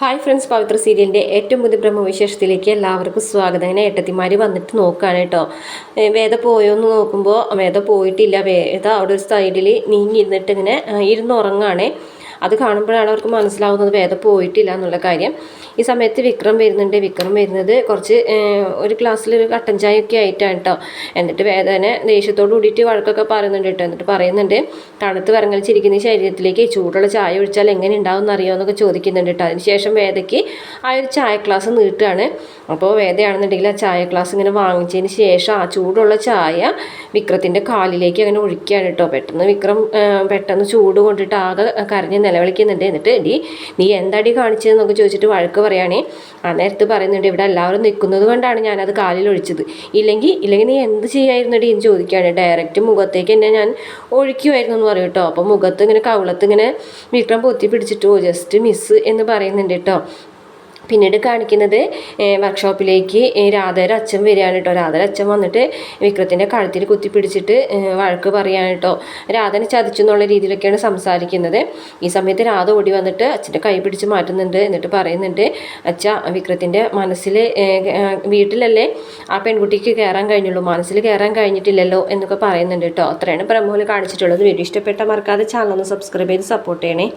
Hi friends പവിത്ര സീരിയലിന്റെ ഏറ്റവും പുതിയ ബ്രഹ്മവിശേഷത്തിലേക്ക് എല്ലാവർക്കും സ്വാഗതം. ഇങ്ങനെ ഏട്ടത്തിമാർ വന്നിട്ട് നോക്കുകയാണ് കേട്ടോ. വേദ പോയോ എന്ന് നോക്കുമ്പോൾ വേദ പോയിട്ടില്ല. വേദ അവിടെ ഒരു സൈഡിൽ നീങ്ങി ഇരുന്നിട്ട് ഇങ്ങനെ ആ, ഇരുന്ന് ഉറങ്ങാണേ അത് കാണുമ്പോഴാണ് അവർക്ക് മനസ്സിലാവുന്നത് വേദ പോയിട്ടില്ല എന്നുള്ള കാര്യം. ഈ സമയത്ത് വിക്രം വരുന്നുണ്ട്. വിക്രം വരുന്നത് കുറച്ച് ഒരു ഗ്ലാസ്സിൽ ഒരു കട്ടൻ ചായ ഒക്കെ ആയിട്ടാണ് കേട്ടോ എന്നിട്ട് വേദനെ ദേഷ്യത്തോട് കൂടിയിട്ട് വഴക്കൊക്കെ പറയുന്നുണ്ട് കേട്ടോ എന്നിട്ട് പറയുന്നുണ്ട് തണുത്ത് വരങ്ങലിച്ചിരിക്കുന്ന ശരീരത്തിലേക്ക് ചൂടുള്ള ചായ ഒഴിച്ചാൽ എങ്ങനെ ഉണ്ടാവും എന്നറിയോ എന്നൊക്കെ ചോദിക്കുന്നുണ്ട് കേട്ടോ അതിനുശേഷം വേദയ്ക്ക് ആ ഒരു ചായ ക്ലാസ് നീട്ടുകയാണ്. അപ്പോൾ വേദയാണെന്നുണ്ടെങ്കിൽ ആ ചായ ക്ലാസ് ഇങ്ങനെ വാങ്ങിച്ചതിന് ശേഷം ആ ചൂടുള്ള ചായ വിക്രത്തിന്റെ കാലിലേക്ക് അങ്ങനെ ഒഴിക്കുകയാണ് കേട്ടോ പെട്ടെന്ന് വിക്രം പെട്ടെന്ന് ചൂട് കൊണ്ടിട്ട് ആകെ കരഞ്ഞ് നിലവിളിക്കുന്നുണ്ട്. എന്നിട്ട് ഡി നീ എന്താടി കാണിച്ചതെന്നൊക്കെ ചോദിച്ചിട്ട് വഴക്ക് പറയുകയാണേ ആ നേരത്ത് പറയുന്നുണ്ട് ഇവിടെ എല്ലാവരും നിൽക്കുന്നത് കൊണ്ടാണ് ഞാനത് കാലിൽ ഒഴിച്ചത്. ഇല്ലെങ്കിൽ ഇല്ലെങ്കിൽ നീ എന്ത് ചെയ്യായിരുന്നടി എന്ന് ചോദിക്കുകയാണ്. ഡയറക്റ്റ് മുഖത്തേക്ക് എന്നെ ഞാൻ ഒഴിക്കുമായിരുന്നു എന്ന് പറയും കേട്ടോ. അപ്പോൾ മുഖത്ത് ഇങ്ങനെ കവിളത്ത് ഇങ്ങനെ വിക്രം പൊത്തി പിടിച്ചിട്ട് ജസ്റ്റ് മിസ് എന്ന് പറയുന്നുണ്ട് കേട്ടോ. പിന്നീട് കാണിക്കുന്നത് വർക്ക്ഷോപ്പിലേക്ക് രാധയുടെ അച്ഛൻ വരികയാണ് കേട്ടോ. രാധയുടെ അച്ഛൻ വന്നിട്ട് വിക്രത്തിന്റെ കഴുത്തിൽ കുത്തി പിടിച്ചിട്ട് ഏഹ് വഴക്ക് പറയാണ് കേട്ടോ. രാധനെ ചതിച്ചു എന്നുള്ള രീതിയിലൊക്കെയാണ് സംസാരിക്കുന്നത്. ഈ സമയത്ത് രാധ ഓടി വന്നിട്ട് അച്ഛന്റെ കൈ പിടിച്ച് മാറ്റുന്നുണ്ട്. എന്നിട്ട് പറയുന്നുണ്ട് അച്ഛ വിക്രത്തിന്റെ മനസ്സിൽ വീട്ടിലല്ലേ ആ പെൺകുട്ടിക്ക് കയറാൻ കഴിഞ്ഞുള്ളൂ. മനസ്സിൽ കയറാൻ കഴിഞ്ഞിട്ടില്ലല്ലോ എന്നൊക്കെ പറയുന്നുണ്ട് കേട്ടോ. അത്രയാണ് പ്രമോൽ കാണിച്ചിട്ടുള്ളത്. വീഡിയോ ഇഷ്ടപ്പെട്ട മറക്കാതെ ചാനൽ ഒന്ന് സബ്സ്ക്രൈബ് ചെയ്ത് സപ്പോർട്ട് ചെയ്യണേ.